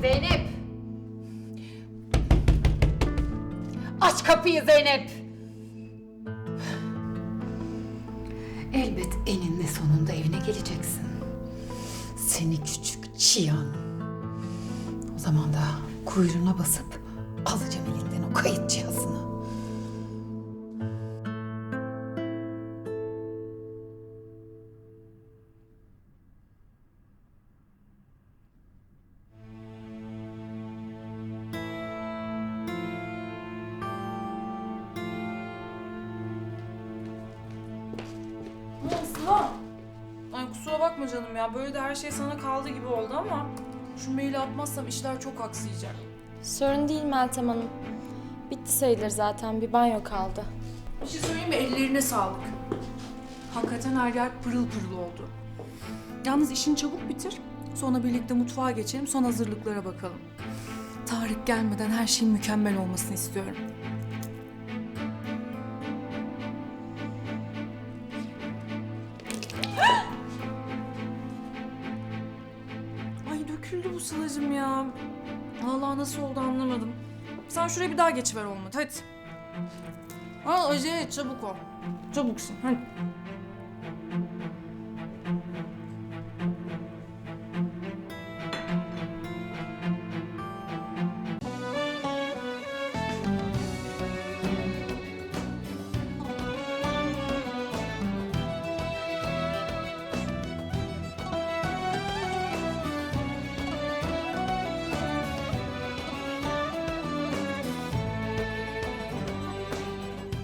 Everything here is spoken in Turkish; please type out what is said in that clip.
Zeynep! Aç kapıyı Zeynep! Elbet eninde sonunda evine geleceksin. Seni küçük çiyan. O zaman da kuyruğuna basıp alacağım elinden o kayıt cihazı. Kusura bakma canım ya. Böyle de her şey sana kaldı gibi oldu ama şu maili atmazsam işler çok aksayacak. Sorun değil Meltem Hanım. Bitti sayılır zaten. Bir banyo kaldı. Bir şey söyleyeyim mi? Ellerine sağlık. Hakikaten her yer pırıl pırıl oldu. Yalnız işini çabuk bitir. Sonra birlikte mutfağa geçelim. Son hazırlıklara bakalım. Tarık gelmeden her şeyin mükemmel olmasını istiyorum. Döküldü bu sılacım ya. Allah nasıl oldu anlamadım. Sen şuraya bir daha geçiver olmadı hadi. Al acele çabuk ol. Çabuksun hadi.